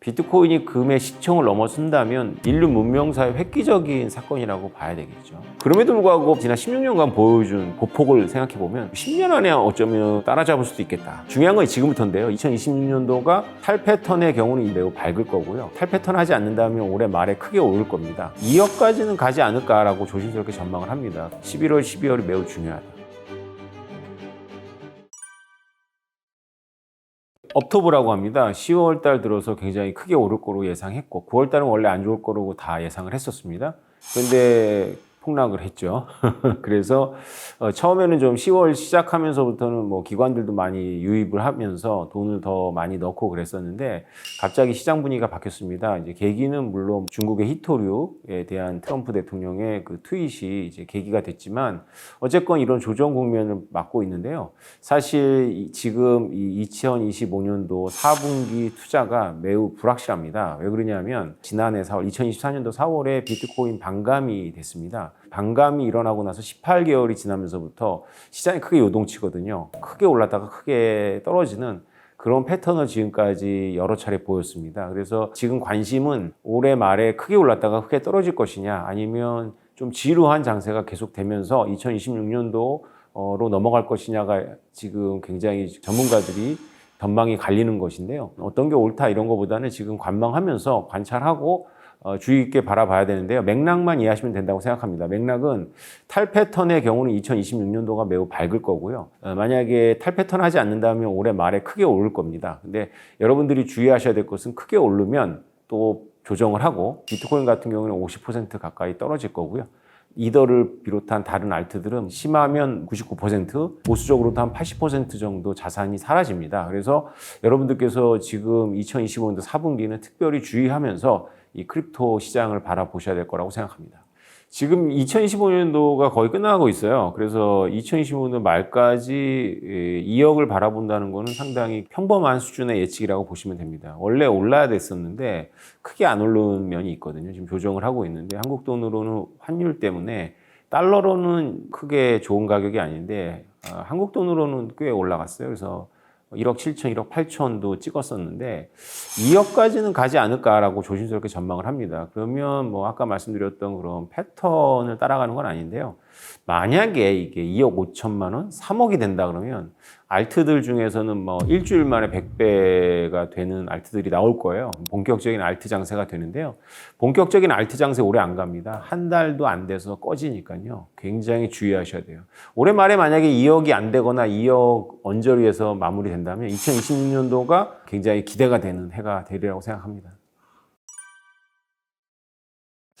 비트코인이 금의 시청을 넘어선다면 인류 문명사의 획기적인 사건이라고 봐야 되겠죠. 그럼에도 불구하고 지난 16년간 보여준 보폭을 생각해 보면 10년 안에 어쩌면 따라잡을 수도 있겠다. 중요한 건 지금부터인데요. 2026년도가 탈 패턴의 경우는 매우 밝을 거고요. 탈 패턴 하지 않는다면 올해 말에 크게 오를 겁니다. 2억까지는 가지 않을까라고 조심스럽게 전망을 합니다. 11월, 12월이 매우 중요하다. 업토브라고 합니다. 10월 달 들어서 굉장히 크게 오를 거로 예상했고 9월 달은 원래 안 좋을 거라고 다 예상을 했었습니다. 근데 폭락을 했죠. 그래서 어, 처음에는 좀 10월 시작하면서부터는 뭐 기관들도 많이 유입을 하면서 돈을 더 많이 넣고 그랬었는데 갑자기 시장 분위기가 바뀌었습니다. 이제 계기는 물론 중국의 히토류에 대한 트럼프 대통령의 그 트윗이 이제 계기가 됐지만 어쨌건 이런 조정 국면을 맞고 있는데요. 사실 이- 지금 이 2025년도 4분기 투자가 매우 불확실합니다. 왜 그러냐면 지난해 4월, 2024년도 4월에 비트코인 반감이 됐습니다. 반감이 일어나고 나서 18개월이 지나면서부터 시장이 크게 요동치거든요. 크게 올랐다가 크게 떨어지는 그런 패턴을 지금까지 여러 차례 보였습니다. 그래서 지금 관심은 올해 말에 크게 올랐다가 크게 떨어질 것이냐 아니면 좀 지루한 장세가 계속되면서 2026년도로 넘어갈 것이냐가 지금 굉장히 전문가들이 전망이 갈리는 것인데요. 어떤 게 옳다 이런 것보다는 지금 관망하면서 관찰하고 어, 주의 있게 바라봐야 되는데요. 맥락만 이해하시면 된다고 생각합니다. 맥락은 탈 패턴의 경우는 2026년도가 매우 밝을 거고요. 어, 만약에 탈 패턴 하지 않는다면 올해 말에 크게 오를 겁니다. 근데 여러분들이 주의하셔야 될 것은 크게 오르면 또 조정을 하고 비트코인 같은 경우는 50% 가까이 떨어질 거고요. 이더를 비롯한 다른 알트들은 심하면 99%, 보수적으로도 한 80% 정도 자산이 사라집니다. 그래서 여러분들께서 지금 2025년도 4분기는 특별히 주의하면서 이 크립토 시장을 바라보셔야 될 거라고 생각합니다. 지금 2025년도가 거의 끝나가고 있어요. 그래서 2025년 말까지 2억을 바라본다는 것은 상당히 평범한 수준의 예측이라고 보시면 됩니다. 원래 올라야 됐었는데 크게 안 오른 면이 있거든요. 지금 조정을 하고 있는데 한국 돈으로는 환율 때문에 달러로는 크게 좋은 가격이 아닌데 어, 한국 돈으로는 꽤 올라갔어요. 그래서 1억 7천, 1억 8천도 찍었었는데 2억까지는 가지 않을까라고 조심스럽게 전망을 합니다. 그러면 뭐 아까 말씀드렸던 그런 패턴을 따라가는 건 아닌데요. 만약에 이게 2억 5천만 원, 3억이 된다 그러면 알트들 중에서는 뭐 일주일 만에 100배가 되는 알트들이 나올 거예요. 본격적인 알트 장세가 되는데요. 본격적인 알트 장세 오래 안 갑니다. 한 달도 안 돼서 꺼지니까요. 굉장히 주의하셔야 돼요. 올해 말에 만약에 2억이 안 되거나 2억 언저리에서 마무리된다면 2026년도가 굉장히 기대가 되는 해가 되리라고 생각합니다.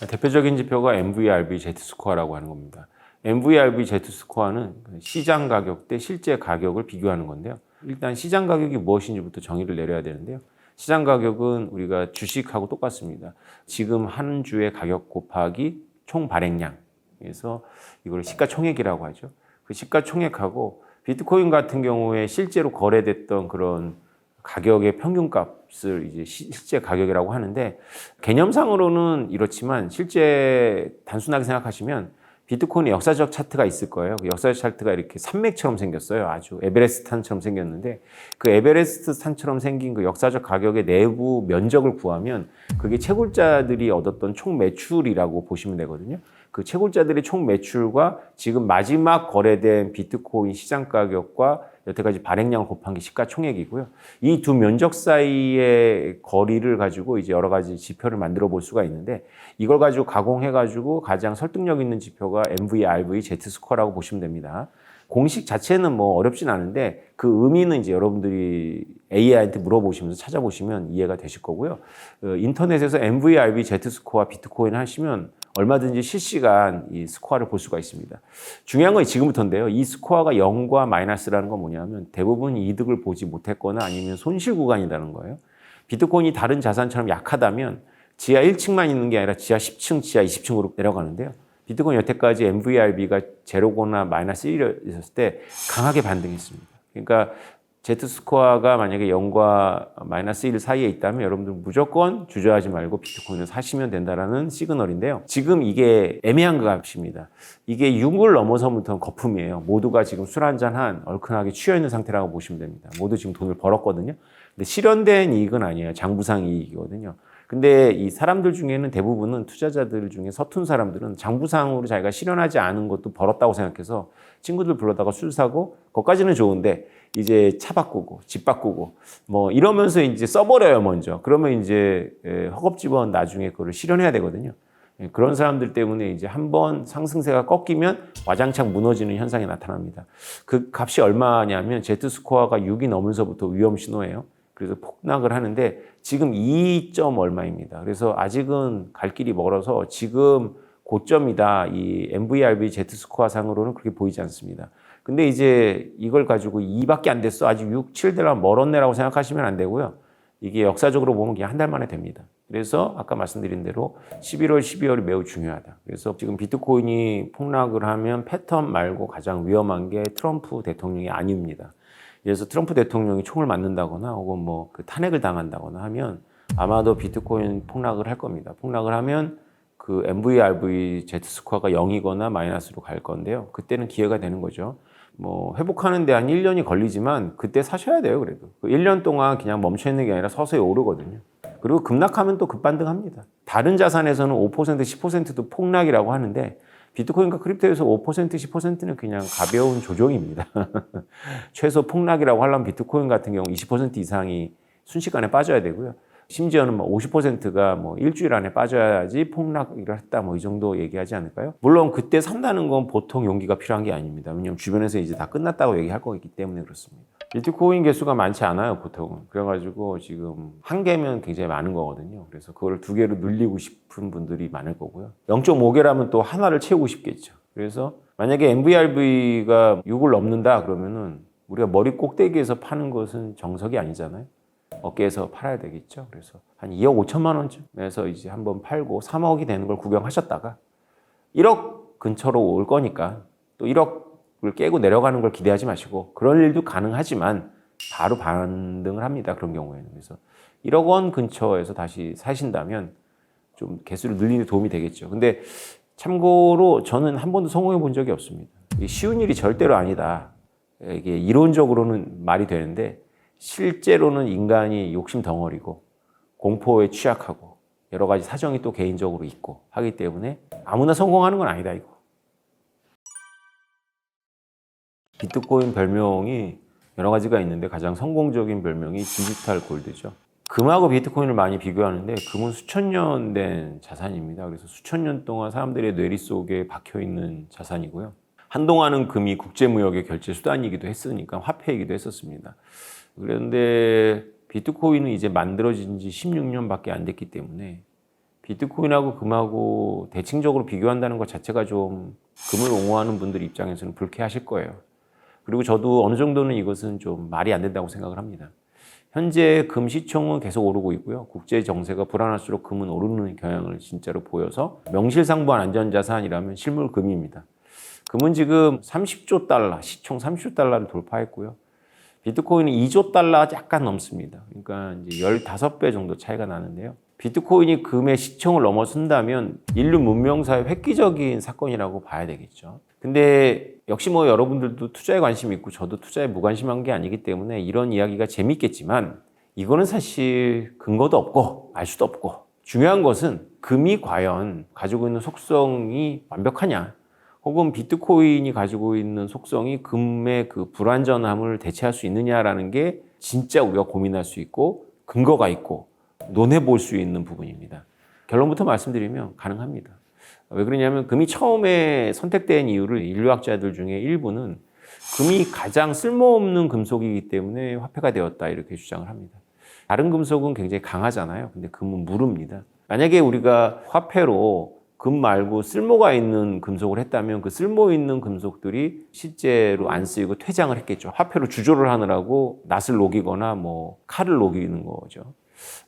대표적인 지표가 MVRV Z스코어라고 하는 겁니다. MVRV Z스코어는 시장 가격 대 실제 가격을 비교하는 건데요. 일단 시장 가격이 무엇인지부터 정의를 내려야 되는데요. 시장 가격은 우리가 주식하고 똑같습니다. 지금 한 주의 가격 곱하기 총 발행량. 그래서 이걸 시가총액이라고 하죠. 그 시가총액하고 비트코인 같은 경우에 실제로 거래됐던 그런 가격의 평균값을 이제 시- 실제 가격이라고 하는데 개념상으로는 이렇지만 실제 단순하게 생각하시면 비트코인의 역사적 차트가 있을 거예요. 그 역사적 차트가 이렇게 산맥처럼 생겼어요. 아주 에베레스트 산처럼 생겼는데 그 에베레스트 산처럼 생긴 그 역사적 가격의 내부 면적을 구하면 그게 채굴자들이 얻었던 총 매출이라고 보시면 되거든요. 그 채굴자들의 총 매출과 지금 마지막 거래된 비트코인 시장 가격과 여태까지 발행량을 곱한 게 시가총액이고요. 이 두 면적 사이의 거리를 가지고 이제 여러 가지 지표를 만들어 볼 수가 있는데 이걸 가지고 가공해 가지고 가장 설득력 있는 지표가 MVRV Z 스코어라고 보시면 됩니다. 공식 자체는 뭐 어렵진 않은데 그 의미는 이제 여러분들이 AI한테 물어보시면서 찾아보시면 이해가 되실 거고요. 어, 인터넷에서 MVRV Z 스코어 비트코인 하시면 얼마든지 실시간 이 스코어를 볼 수가 있습니다. 중요한 건 지금부터인데요. 이 스코어가 0과 마이너스라는 건 뭐냐면 대부분 이득을 보지 못했거나 아니면 손실 구간이라는 거예요. 비트코인이 다른 자산처럼 약하다면 지하 1층만 있는 게 아니라 지하 10층, 지하 20층으로 내려가는데요. 비트코인 여태까지 MVRB가 제로거나 마이너스 1이었을 때 강하게 반등했습니다. 그러니까 Z 스코어가 만약에 0과 마이너스 1 사이에 있다면 여러분들 무조건 주저하지 말고 비트코인을 사시면 된다라는 시그널인데요. 지금 이게 애매한 그 값입니다. 이게 6을 넘어서부터는 거품이에요. 모두가 지금 술 한잔 한 얼큰하게 취해 있는 상태라고 보시면 됩니다. 모두 지금 돈을 벌었거든요. 근데 실현된 이익은 아니에요. 장부상 이익이거든요. 근데 이 사람들 중에는 대부분은 투자자들 중에 서툰 사람들은 장부상으로 자기가 실현하지 않은 것도 벌었다고 생각해서 친구들 불러다가 술 사고 그것까지는 좋은데 이제 차 바꾸고 집 바꾸고 뭐 이러면서 이제 써버려요 먼저 그러면 이제 에, 허겁지겁 나중에 그거를 실현해야 되거든요 예, 그런 사람들 때문에 이제 한 번 상승세가 꺾이면 와장창 무너지는 현상이 나타납니다 그 값이 얼마냐면 Z 스코어가 6이 넘으면서부터 위험 신호예요 그래서 폭락을 하는데 지금 2점 얼마입니다. 그래서 아직은 갈 길이 멀어서 지금 고점이다. 이 MVRV Z 스코어 상으로는 그렇게 보이지 않습니다. 근데 이제 이걸 가지고 2밖에 안 됐어. 아직 6, 7대라 멀었네라고 생각하시면 안 되고요. 이게 역사적으로 보면 그냥 한 달 만에 됩니다. 그래서 아까 말씀드린 대로 11월, 12월이 매우 중요하다. 그래서 지금 비트코인이 폭락을 하면 패턴 말고 가장 위험한 게 트럼프 대통령이 아닙니다. 그래서 트럼프 대통령이 총을 맞는다거나 혹은 뭐 그 탄핵을 당한다거나 하면 아마도 비트코인 폭락을 할 겁니다. 폭락을 하면 그 MVRV Z 스코어가 0이거나 마이너스로 갈 건데요. 그때는 기회가 되는 거죠. 뭐 회복하는 데 한 1년이 걸리지만 그때 사셔야 돼요. 그래도 그 1년 동안 그냥 멈춰 있는 게 아니라 서서히 오르거든요. 그리고 급락하면 또 급반등합니다. 다른 자산에서는 5% 10%도 폭락이라고 하는데 비트코인과 크립토에서 5% 10%는 그냥 가벼운 조정입니다. 최소 폭락이라고 하려면 비트코인 같은 경우 20% 이상이 순식간에 빠져야 되고요. 심지어는 뭐 50%가 뭐 일주일 안에 빠져야지 폭락을 했다 뭐 이 정도 얘기하지 않을까요? 물론 그때 산다는 건 보통 용기가 필요한 게 아닙니다. 왜냐하면 주변에서 이제 다 끝났다고 얘기할 거기 때문에 그렇습니다. 비트코인 개수가 많지 않아요, 보통은. 그래가지고 지금 한 개면 굉장히 많은 거거든요. 그래서 그걸 두 개로 늘리고 싶은 분들이 많을 거고요. 0.5개라면 또 하나를 채우고 싶겠죠. 그래서 만약에 MVRV가 6을 넘는다 그러면은 우리가 머리 꼭대기에서 파는 것은 정석이 아니잖아요. 어깨에서 팔아야 되겠죠. 그래서 한 2억 5천만 원쯤에서 이제 한번 팔고 3억이 되는 걸 구경하셨다가 1억 근처로 올 거니까 또 1억을 깨고 내려가는 걸 기대하지 마시고 그런 일도 가능하지만 바로 반등을 합니다. 그런 경우에는. 그래서 1억 원 근처에서 다시 사신다면 좀 개수를 늘리는 데 도움이 되겠죠. 근데 참고로 저는 한 번도 성공해 본 적이 없습니다. 쉬운 일이 절대로 아니다. 이게 이론적으로는 말이 되는데 실제로는 인간이 욕심 덩어리고 공포에 취약하고 여러 가지 사정이 또 개인적으로 있고 하기 때문에 아무나 성공하는 건 아니다 이거. 비트코인 별명이 여러 가지가 있는데 가장 성공적인 별명이 디지털 골드죠. 금하고 비트코인을 많이 비교하는데 금은 수천 년 된 자산입니다. 그래서 수천 년 동안 사람들의 뇌리 속에 박혀 있는 자산이고요. 한동안은 금이 국제무역의 결제 수단이기도 했으니까 화폐이기도 했었습니다. 그런데 비트코인은 이제 만들어진 지 16년밖에 안 됐기 때문에 비트코인하고 금하고 대칭적으로 비교한다는 것 자체가 좀 금을 옹호하는 분들 입장에서는 불쾌하실 거예요. 그리고 저도 어느 정도는 이것은 좀 말이 안 된다고 생각을 합니다. 현재 금 시총은 계속 오르고 있고요. 국제 정세가 불안할수록 금은 오르는 경향을 진짜로 보여서 명실상부한 안전자산이라면 실물 금입니다. 금은 지금 30조 달러, 시총 30조 달러를 돌파했고요. 비트코인은 2조 달러 약간 넘습니다. 그러니까 이제 15배 정도 차이가 나는데요. 비트코인이 금의 시총을 넘어선다면 인류 문명사의 획기적인 사건이라고 봐야 되겠죠. 근데 역시 뭐 여러분들도 투자에 관심 있고 저도 투자에 무관심한 게 아니기 때문에 이런 이야기가 재밌겠지만 이거는 사실 근거도 없고 알 수도 없고 중요한 것은 금이 과연 가지고 있는 속성이 완벽하냐 혹은 비트코인이 가지고 있는 속성이 금의 그 불완전함을 대체할 수 있느냐라는 게 진짜 우리가 고민할 수 있고 근거가 있고 논해 볼 수 있는 부분입니다. 결론부터 말씀드리면 가능합니다. 왜 그러냐면 금이 처음에 선택된 이유를 인류학자들 중에 일부는 금이 가장 쓸모없는 금속이기 때문에 화폐가 되었다 이렇게 주장을 합니다. 다른 금속은 굉장히 강하잖아요. 근데 금은 무릅니다. 만약에 우리가 화폐로 금 말고 쓸모가 있는 금속을 했다면 그 쓸모 있는 금속들이 실제로 안 쓰이고 퇴장을 했겠죠. 화폐로 주조를 하느라고 낫을 녹이거나 뭐 칼을 녹이는 거죠.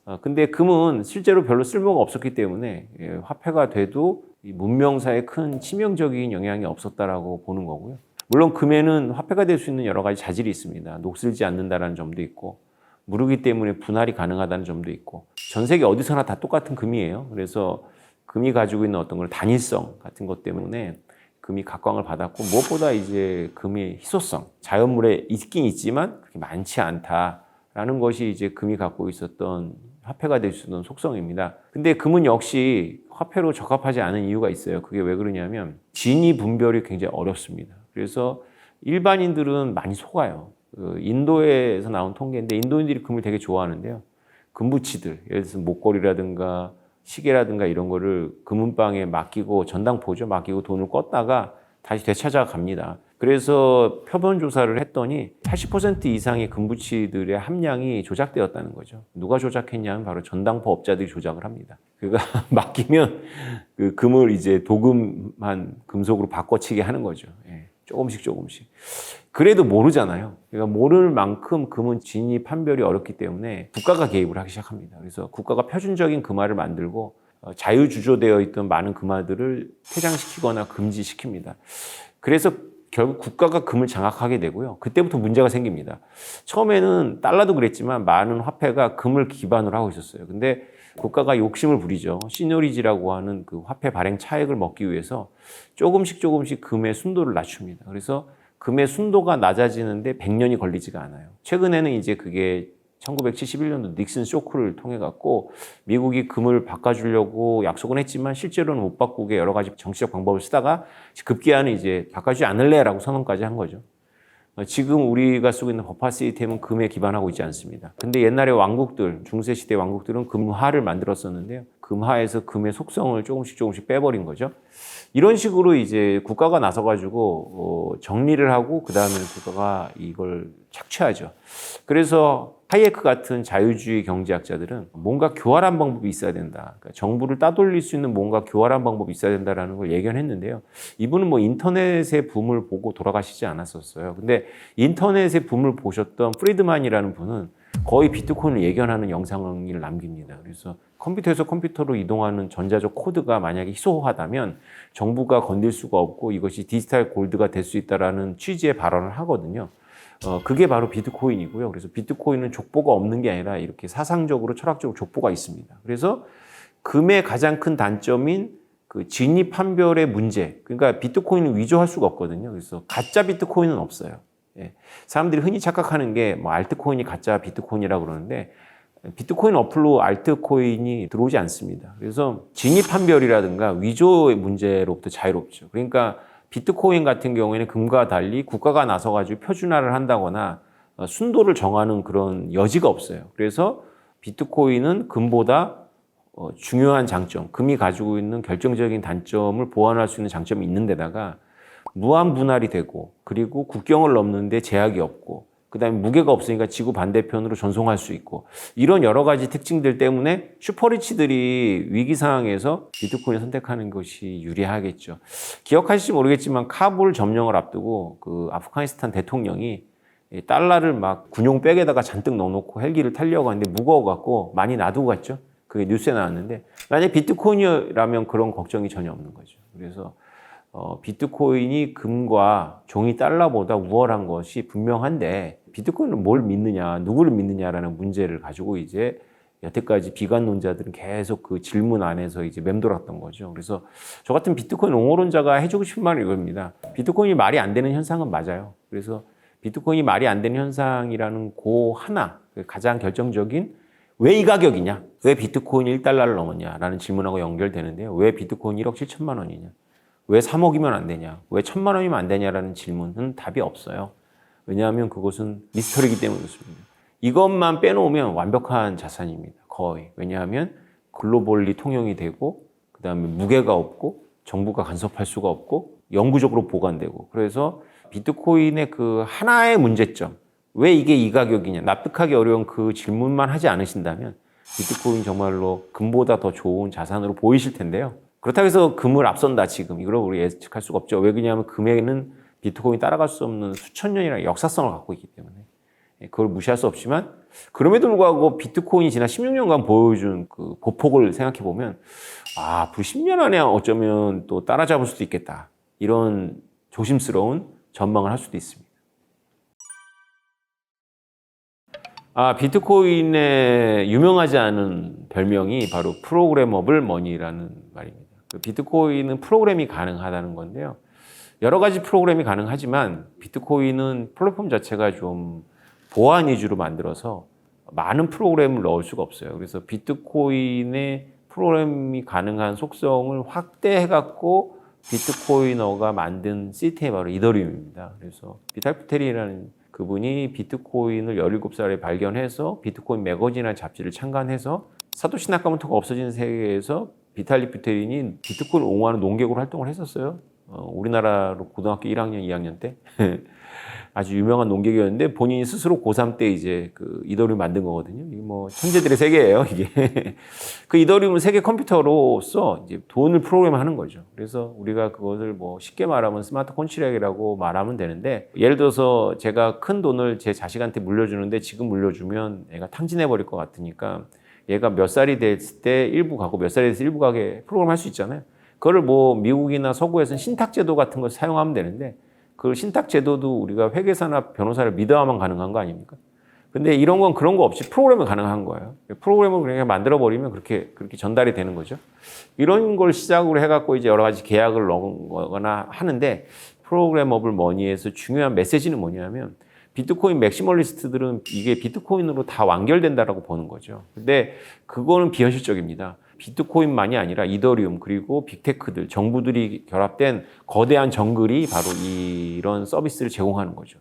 어, 근데 금은 실제로 별로 쓸모가 없었기 때문에 예, 화폐가 돼도 문명사에 큰 치명적인 영향이 없었다라고 보는 거고요. 물론 금에는 화폐가 될 수 있는 여러 가지 자질이 있습니다. 녹슬지 않는다라는 점도 있고 무르기 때문에 분할이 가능하다는 점도 있고 전 세계 어디서나 다 똑같은 금이에요. 그래서 금이 가지고 있는 어떤 걸 단일성 같은 것 때문에 금이 각광을 받았고 무엇보다 이제 금의 희소성 자연물에 있긴 있지만 그렇게 많지 않다 라는 것이 이제 금이 갖고 있었던 화폐가 될 수 있는 속성입니다. 근데 금은 역시 화폐로 적합하지 않은 이유가 있어요. 그게 왜 그러냐면 진위 분별이 굉장히 어렵습니다. 그래서 일반인들은 많이 속아요. 그 인도에서 나온 통계인데 인도인들이 금을 되게 좋아하는데요. 금부치들, 예를 들어서 목걸이라든가 시계라든가 이런 거를 금은방에 맡기고 전당포죠. 맡기고 돈을 껐다가 다시 되찾아 갑니다. 그래서 표본 조사를 했더니 80% 이상의 금부치들의 함량이 조작되었다는 거죠. 누가 조작했냐면 바로 전당포 업자들이 조작을 합니다. 그가 맡기면 그 금을 이제 도금한 금속으로 바꿔치게 하는 거죠. 예, 조금씩 조금씩. 그래도 모르잖아요. 그러니까 모를 만큼 금은 진위 판별이 어렵기 때문에 국가가 개입을 하기 시작합니다. 그래서 국가가 표준적인 금화를 만들고 어, 자유주조되어 있던 많은 금화들을 폐장시키거나 금지시킵니다. 그래서 결국 국가가 금을 장악하게 되고요. 그때부터 문제가 생깁니다. 처음에는 달러도 그랬지만 많은 화폐가 금을 기반으로 하고 있었어요. 근데 국가가 욕심을 부리죠. 시노리지라고 하는 그 화폐 발행 차액을 먹기 위해서 조금씩 조금씩 금의 순도를 낮춥니다. 그래서 금의 순도가 낮아지는데 100년이 걸리지가 않아요. 최근에는 이제 그게 1971년도 닉슨 쇼크를 통해 갖고 미국이 금을 바꿔주려고 약속은 했지만 실제로는 못 바꾸게 여러 가지 정치적 방법을 쓰다가 급기야는 이제 바꿔주지 않을래라고 선언까지 한 거죠. 어, 지금 우리가 쓰고 있는 법화 시스템은 금에 기반하고 있지 않습니다. 근데 옛날에 왕국들, 중세시대 왕국들은 금화를 만들었었는데요. 금화에서 금의 속성을 조금씩 조금씩 빼버린 거죠. 이런 식으로 이제 국가가 나서 가지고 어, 정리를 하고 그 다음에 국가가 이걸 착취하죠. 그래서 하이에크 같은 자유주의 경제학자들은 뭔가 교활한 방법이 있어야 된다. 그러니까 정부를 따돌릴 수 있는 뭔가 교활한 방법이 있어야 된다라는 걸 예견했는데요. 이분은 뭐 인터넷의 붐을 보고 돌아가시지 않았었어요. 근데 인터넷의 붐을 보셨던 프리드만이라는 분은 거의 비트코인을 예견하는 영상을 남깁니다. 그래서 컴퓨터에서 컴퓨터로 이동하는 전자적 코드가 만약에 희소하다면 정부가 건들 수가 없고 이것이 디지털 골드가 될 수 있다라는 취지의 발언을 하거든요. 어, 그게 바로 비트코인이고요. 그래서 비트코인은 족보가 없는 게 아니라 이렇게 사상적으로 철학적으로 족보가 있습니다. 그래서 금의 가장 큰 단점인 그 진입 판별의 문제. 그러니까 비트코인은 위조할 수가 없거든요. 그래서 가짜 비트코인은 없어요. 예. 사람들이 흔히 착각하는 게 뭐 알트코인이 가짜 비트코인이라고 그러는데 비트코인 어플로 알트코인이 들어오지 않습니다. 그래서 진입 판별이라든가 위조의 문제로부터 자유롭죠. 그러니까 비트코인 같은 경우에는 금과 달리 국가가 나서 가지고 표준화를 한다거나 어, 순도를 정하는 그런 여지가 없어요. 그래서 비트코인은 금보다 어, 중요한 장점, 금이 가지고 있는 결정적인 단점을 보완할 수 있는 장점이 있는 데다가 무한 분할이 되고 그리고 국경을 넘는데 제약이 없고 그다음에 무게가 없으니까 지구 반대편으로 전송할 수 있고 이런 여러 가지 특징들 때문에 슈퍼리치들이 위기 상황에서 비트코인을 선택하는 것이 유리하겠죠. 기억하실지 모르겠지만 카불 점령을 앞두고 그 아프가니스탄 대통령이 달러를 막 군용 백에다가 잔뜩 넣어놓고 헬기를 타려고 하는데 무거워갖고 많이 놔두고 갔죠. 그게 뉴스에 나왔는데 만약 비트코인이라면 그런 걱정이 전혀 없는 거죠. 그래서 어, 비트코인이 금과 종이 달러보다 우월한 것이 분명한데 비트코인은 뭘 믿느냐, 누구를 믿느냐라는 문제를 가지고 이제 여태까지 비관론자들은 계속 그 질문 안에서 이제 맴돌았던 거죠. 그래서 저 같은 비트코인 옹호론자가 해주고 싶은 말은 이겁니다. 비트코인이 말이 안 되는 현상은 맞아요. 그래서 비트코인이 말이 안 되는 현상이라는 고 하나, 그 가장 결정적인 왜 이 가격이냐? 왜 비트코인이 1달러를 넘었냐? 라는 질문하고 연결되는데요. 왜 비트코인이 1억 7천만 원이냐? 왜 3억이면 안 되냐? 왜 천만 원이면 안 되냐라는 질문은 답이 없어요. 왜냐하면 그것은 미스터리이기 때문에 그렇습니다. 이것만 빼놓으면 완벽한 자산입니다. 거의. 왜냐하면 글로벌리 통용이 되고, 그 다음에 무게가 없고, 정부가 간섭할 수가 없고, 영구적으로 보관되고. 그래서 비트코인의 그 하나의 문제점, 왜 이게 이 가격이냐, 납득하기 어려운 그 질문만 하지 않으신다면, 비트코인 정말로 금보다 더 좋은 자산으로 보이실 텐데요. 그렇다고 해서 금을 앞선다, 지금. 이걸 우리 예측할 수가 없죠. 왜 그러냐면 금에는 비트코인이 따라갈 수 없는 수천 년이라는 역사성을 갖고 있기 때문에 예, 그걸 무시할 수 없지만 그럼에도 불구하고 비트코인이 지난 16년간 보여준 그 보폭을 생각해 보면 아, 앞으로 10년 안에 어쩌면 또 따라잡을 수도 있겠다. 이런 조심스러운 전망을 할 수도 있습니다. 아, 비트코인의 유명하지 않은 별명이 바로 프로그래머블 머니라는 말입니다. 그 비트코인은 프로그램이 가능하다는 건데요. 여러 가지 프로그램이 가능하지만 비트코인은 플랫폼 자체가 좀 보안 위주로 만들어서 많은 프로그램을 넣을 수가 없어요. 그래서 비트코인의 프로그램이 가능한 속성을 확대해 갖고 비트코이너가 만든 시스템이 바로 이더리움입니다. 그래서 비탈프테리라는 그분이 비트코인을 17살에 발견해서 비트코인 매거진이라는 잡지를 창간해서 사토시 나카모토가 없어진 세계에서 비탈리 부테린이 비트코인을 옹호하는 농객으로 활동을 했었어요. 어, 우리나라로 고등학교 1학년, 2학년 때. 아주 유명한 농객이었는데 본인이 스스로 고3 때 이제 그 이더리움 만든 거거든요. 이게 뭐 천재들의 세계예요, 이게. 그 이더리움을 세계 컴퓨터로서 이제 돈을 프로그램하는 거죠. 그래서 우리가 그것을 뭐 쉽게 말하면 스마트 콘트랙이라고 말하면 되는데 예를 들어서 제가 큰 돈을 제 자식한테 물려주는데 지금 물려주면 애가 탕진해 버릴 것 같으니까 얘가 몇 살이 됐을 때 일부 가고 몇 살이 됐을 때 일부 가게 프로그램 할 수 있잖아요. 그거를 뭐 미국이나 서구에서는 신탁제도 같은 걸 사용하면 되는데 그 신탁 제도도 우리가 회계사나 변호사를 믿어야만 가능한 거 아닙니까? 근데 이런 건 그런 거 없이 프로그램이 가능한 거예요. 프로그램을 그냥 만들어 버리면 그렇게 그렇게 전달이 되는 거죠. 이런 걸 시작으로 해갖고 이제 여러 가지 계약을 넣은 거거나 하는데 프로그래머블 머니에서 중요한 메시지는 뭐냐면 비트코인 맥시멀리스트들은 이게 비트코인으로 다 완결된다라고 보는 거죠. 근데 그거는 비현실적입니다. 비트코인만이 아니라 이더리움 그리고 빅테크들 정부들이 결합된 거대한 정글이 바로 이런 서비스를 제공하는 거죠.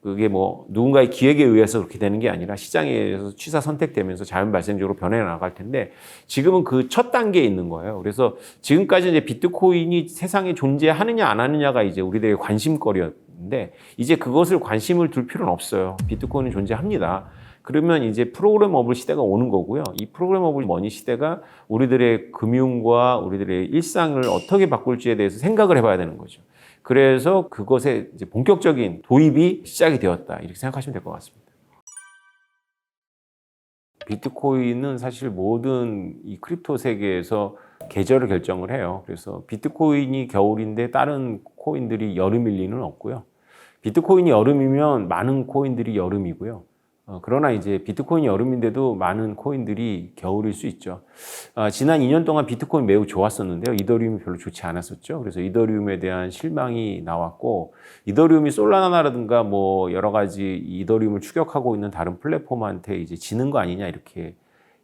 그게 뭐 누군가의 기획에 의해서 그렇게 되는 게 아니라 시장에 의해서 취사 선택되면서 자연 발생적으로 변해 나갈 텐데 지금은 그 첫 단계에 있는 거예요. 그래서 지금까지 이제 비트코인이 세상에 존재하느냐 안 하느냐가 이제 우리들의 관심거리였 는데 이제 그것을 관심을 둘 필요는 없어요. 비트코인은 존재합니다. 그러면 이제 프로그램업을 시대가 오는 거고요. 이 프로그램업을 머니 시대가 우리들의 금융과 우리들의 일상을 어떻게 바꿀지에 대해서 생각을 해봐야 되는 거죠. 그래서 그것에 이제 본격적인 도입이 시작이 되었다. 이렇게 생각하시면 될 것 같습니다. 비트코인은 사실 모든 이 크립토 세계에서 계절을 결정을 해요. 그래서 비트코인이 겨울인데 다른 코인들이 여름일 리는 없고요. 비트코인이 여름이면 많은 코인들이 여름이고요. 어, 그러나 이제 비트코인이 여름인데도 많은 코인들이 겨울일 수 있죠. 어, 지난 2년 동안 비트코인 매우 좋았었는데요. 이더리움이 별로 좋지 않았었죠. 그래서 이더리움에 대한 실망이 나왔고, 이더리움이 솔라나라든가 뭐 여러 가지 이더리움을 추격하고 있는 다른 플랫폼한테 이제 지는 거 아니냐 이렇게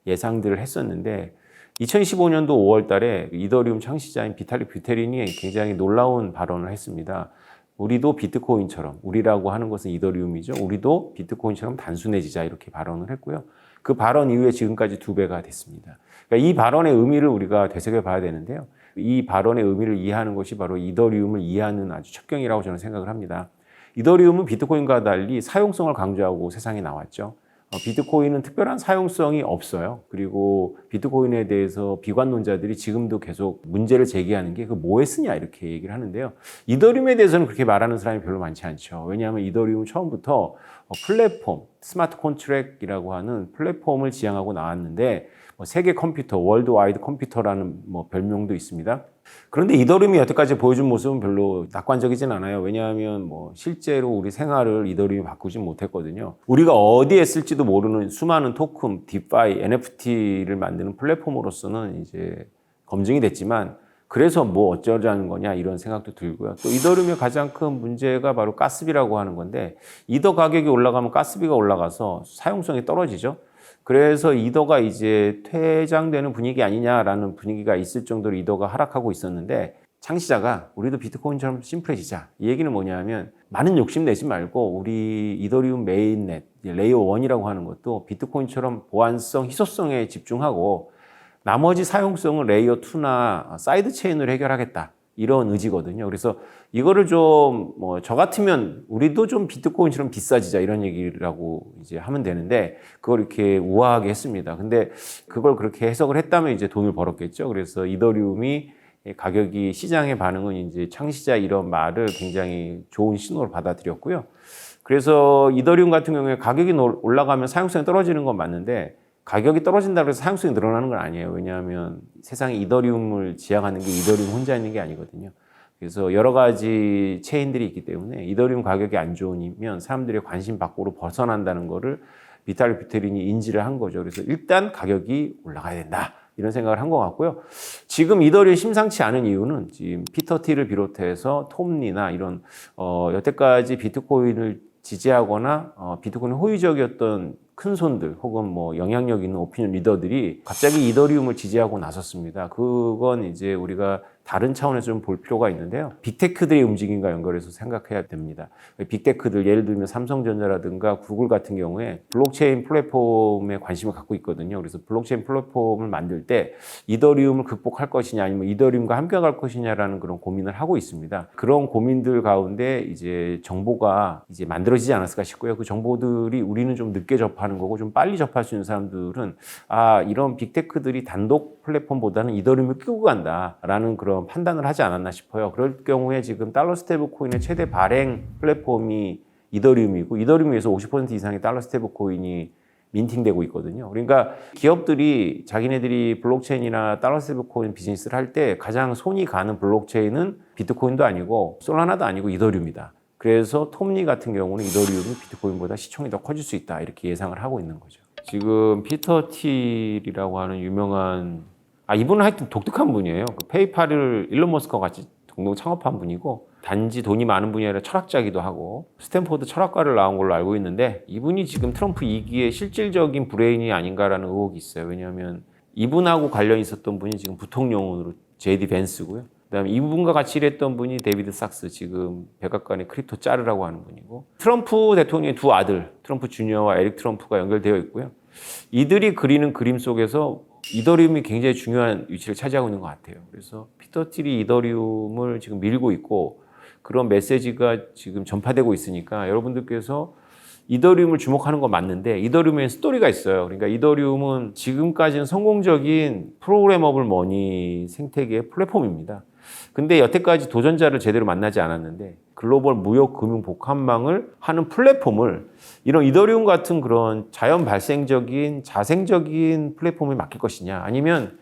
예상들을 했었는데, 2015년도 5월 달에 이더리움 창시자인 비탈릭 뷰테린이 굉장히 놀라운 발언을 했습니다. 우리도 비트코인처럼 우리라고 하는 것은 이더리움이죠. 우리도 비트코인처럼 단순해지자 이렇게 발언을 했고요. 그 발언 이후에 지금까지 두 배가 됐습니다. 그러니까 이 발언의 의미를 우리가 되새겨 봐야 되는데요. 이 발언의 의미를 이해하는 것이 바로 이더리움을 이해하는 아주 첩경이라고 저는 생각을 합니다. 이더리움은 비트코인과 달리 사용성을 강조하고 세상에 나왔죠. 어, 비트코인은 특별한 사용성이 없어요. 그리고 비트코인에 대해서 비관론자들이 지금도 계속 문제를 제기하는 게 그 뭐에 쓰냐 이렇게 얘기를 하는데요. 이더리움에 대해서는 그렇게 말하는 사람이 별로 많지 않죠. 왜냐하면 이더리움은 처음부터 어, 플랫폼, 스마트 컨트랙이라고 하는 플랫폼을 지향하고 나왔는데 뭐 세계 컴퓨터, 월드와이드 컴퓨터라는 뭐 별명도 있습니다. 그런데 이더리움이 여태까지 보여준 모습은 별로 낙관적이진 않아요. 왜냐하면 뭐 실제로 우리 생활을 이더리움이 바꾸진 못했거든요. 우리가 어디에 쓸지도 모르는 수많은 토큰, 디파이, NFT를 만드는 플랫폼으로서는 이제 검증이 됐지만 그래서 뭐 어쩌자는 거냐 이런 생각도 들고요. 또 이더리움의 가장 큰 문제가 바로 가스비라고 하는 건데 이더 가격이 올라가면 가스비가 올라가서 사용성이 떨어지죠. 그래서 이더가 이제 퇴장되는 분위기 아니냐라는 분위기가 있을 정도로 이더가 하락하고 있었는데 창시자가 우리도 비트코인처럼 심플해지자. 이 얘기는 뭐냐면 많은 욕심 내지 말고 우리 이더리움 메인넷 레이어 1이라고 하는 것도 비트코인처럼 보안성, 희소성에 집중하고 나머지 사용성은 레이어 2나 사이드 체인으로 해결하겠다. 이런 의지거든요. 그래서 이거를 좀 뭐 저 같으면 우리도 좀 비트코인처럼 비싸지자 이런 얘기라고 이제 하면 되는데 그걸 이렇게 우아하게 했습니다. 근데 그걸 그렇게 해석을 했다면 이제 돈을 벌었겠죠. 그래서 이더리움이 가격이 시장의 반응은 이제 창시자 이런 말을 굉장히 좋은 신호로 받아들였고요. 그래서 이더리움 같은 경우에 가격이 올라가면 사용성이 떨어지는 건 맞는데 가격이 떨어진다고 해서 사용성이 늘어나는 건 아니에요. 왜냐하면 세상에 이더리움을 지향하는 게 이더리움 혼자 있는 게 아니거든요. 그래서 여러 가지 체인들이 있기 때문에 이더리움 가격이 안 좋으면 사람들의 관심 밖으로 벗어난다는 거를 비탈 비테린이 인지를 한 거죠. 그래서 일단 가격이 올라가야 된다. 이런 생각을 한 것 같고요. 지금 이더리움 심상치 않은 이유는 지금 피터 티를 비롯해서 톰리나 이런 어 여태까지 비트코인을 지지하거나 어 비트코인 호의적이었던 큰 손들 혹은 뭐 영향력 있는 오피니언 리더들이 갑자기 이더리움을 지지하고 나섰습니다. 그건 이제 우리가 다른 차원에서 좀 볼 필요가 있는데요. 빅테크들의 움직임과 연결해서 생각해야 됩니다. 빅테크들 예를 들면 삼성전자라든가 구글 같은 경우에 블록체인 플랫폼에 관심을 갖고 있거든요. 그래서 블록체인 플랫폼을 만들 때 이더리움을 극복할 것이냐 아니면 이더리움과 함께 갈 것이냐라는 그런 고민을 하고 있습니다. 그런 고민들 가운데 이제 정보가 이제 만들어지지 않았을까 싶고요. 그 정보들이 우리는 좀 늦게 접하는 거고 좀 빨리 접할 수 있는 사람들은 아 이런 빅테크들이 단독 플랫폼보다는 이더리움을 끼고 간다라는 그런 판단을 하지 않았나 싶어요. 그럴 경우에 지금 달러 스테이블 코인의 최대 발행 플랫폼이 이더리움이고 이더리움에서 50% 이상의 달러 스테이블 코인이 민팅되고 있거든요. 그러니까 기업들이 자기네들이 블록체인이나 달러 스테이블 코인 비즈니스를 할 때 가장 손이 가는 블록체인은 비트코인도 아니고 솔라나도 아니고 이더리움이다. 그래서 톱니 같은 경우는 이더리움이 비트코인보다 시총이 더 커질 수 있다. 이렇게 예상을 하고 있는 거죠. 지금 피터 틸이라고 하는 유명한 아 이분은 하여튼 독특한 분이에요. 그 페이팔을 일론 머스크와 같이 공동 창업한 분이고 단지 돈이 많은 분이 아니라 철학자기도 하고 스탠포드 철학과를 나온 걸로 알고 있는데 이분이 지금 트럼프 2기의 실질적인 브레인이 아닌가라는 의혹이 있어요. 왜냐하면 이분하고 관련 있었던 분이 지금 부통령으로 제디 벤스고요. 그다음에 이분과 같이 일했던 분이 데이비드 sak스 지금 백악관의 크립토 짜르라고 하는 분이고 트럼프 대통령의 두 아들 트럼프 주니어와 에릭 트럼프가 연결되어 있고요. 이들이 그리는 그림 속에서 이더리움이 굉장히 중요한 위치를 차지하고 있는 것 같아요. 그래서 피터 틸이 이더리움을 지금 밀고 있고 그런 메시지가 지금 전파되고 있으니까 여러분들께서 이더리움을 주목하는 건 맞는데 이더리움에 스토리가 있어요. 그러니까 이더리움은 지금까지는 성공적인 프로그래머블 머니 생태계의 플랫폼입니다. 근데 여태까지 도전자를 제대로 만나지 않았는데 글로벌 무역 금융 복합망을 하는 플랫폼을 이런 이더리움 같은 그런 자연 발생적인 자생적인 플랫폼에 맡길 것이냐 아니면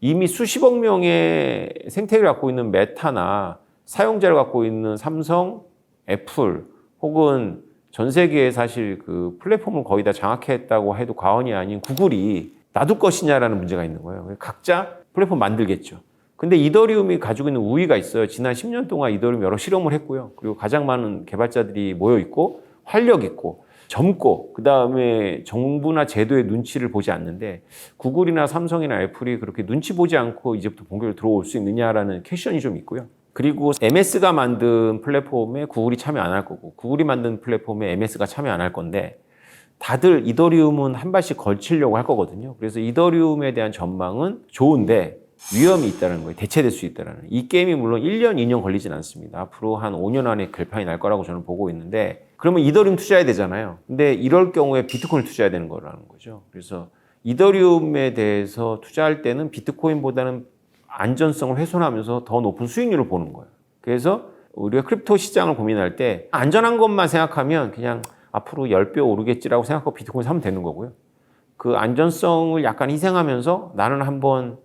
이미 수십억 명의 생태계를 갖고 있는 메타나 사용자를 갖고 있는 삼성, 애플 혹은 전 세계에 사실 그 플랫폼을 거의 다 장악했다고 해도 과언이 아닌 구글이 놔둘 것이냐라는 문제가 있는 거예요. 각자 플랫폼 만들겠죠. 근데 이더리움이 가지고 있는 우위가 있어요. 지난 10년 동안 이더리움 여러 실험을 했고요. 그리고 가장 많은 개발자들이 모여 있고 활력 있고 젊고 그 다음에 정부나 제도의 눈치를 보지 않는데 구글이나 삼성이나 애플이 그렇게 눈치 보지 않고 이제부터 본격적으로 들어올 수 있느냐라는 퀘션이 좀 있고요. 그리고 MS가 만든 플랫폼에 구글이 참여 안 할 거고 구글이 만든 플랫폼에 MS가 참여 안 할 건데 다들 이더리움은 한 발씩 걸치려고 할 거거든요. 그래서 이더리움에 대한 전망은 좋은데 위험이 있다는 거예요. 대체될 수 있다는. 이 게임이 물론 1년, 2년 걸리진 않습니다. 앞으로 한 5년 안에 결판이 날 거라고 저는 보고 있는데 그러면 이더리움 투자해야 되잖아요. 근데 이럴 경우에 비트코인을 투자해야 되는 거라는 거죠. 그래서 이더리움에 대해서 투자할 때는 비트코인보다는 안전성을 훼손하면서 더 높은 수익률을 보는 거예요. 그래서 우리가 크립토 시장을 고민할 때 안전한 것만 생각하면 그냥 앞으로 10배 오르겠지라고 생각하고 비트코인 사면 되는 거고요. 그 안전성을 약간 희생하면서 나는 한번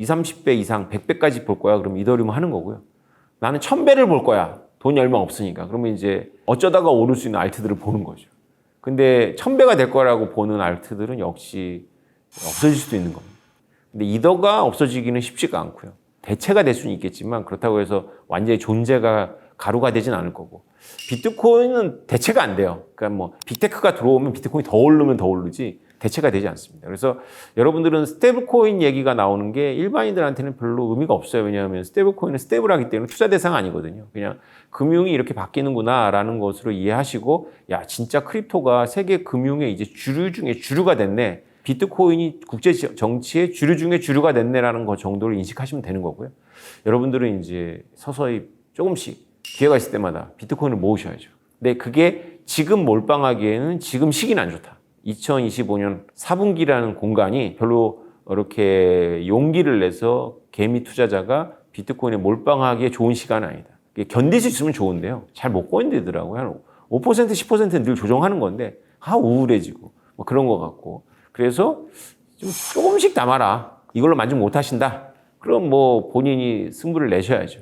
20, 30배 이상, 100배까지 볼 거야. 그럼 이더리움 하는 거고요. 나는 1000배를 볼 거야. 돈이 얼마 없으니까. 그러면 이제 어쩌다가 오를 수 있는 알트들을 보는 거죠. 근데 1000배가 될 거라고 보는 알트들은 역시 없어질 수도 있는 겁니다. 근데 이더가 없어지기는 쉽지가 않고요. 대체가 될 수는 있겠지만 그렇다고 해서 완전히 존재가 가루가 되진 않을 거고. 비트코인은 대체가 안 돼요. 그러니까 뭐 빅테크가 들어오면 비트코인이 더 오르면 더 오르지 대체가 되지 않습니다. 그래서 여러분들은 스테이블 코인 얘기가 나오는 게 일반인들한테는 별로 의미가 없어요. 왜냐하면 스테이블 코인은 스테이블하기 때문에 투자 대상 아니거든요. 그냥 금융이 이렇게 바뀌는구나라는 것으로 이해하시고 야 진짜 크립토가 세계 금융의 이제 주류 중에 주류가 됐네. 비트코인이 국제 정치의 주류 중에 주류가 됐네라는 것 정도를 인식하시면 되는 거고요. 여러분들은 이제 서서히 조금씩 기회가 있을 때마다 비트코인을 모으셔야죠. 근데 그게 지금 몰빵하기에는 지금 시기는 안 좋다. 2025년 4분기라는 공간이 별로 이렇게 용기를 내서 개미 투자자가 비트코인에 몰빵하기에 좋은 시간은 아니다. 견딜 수 있으면 좋은데요. 잘 못 견디더라고요. 한 5%, 10%는 늘 조정하는 건데, 아, 우울해지고, 뭐 그런 것 같고. 그래서 좀 조금씩 담아라. 이걸로 만족 못 하신다. 그럼 뭐 본인이 승부를 내셔야죠.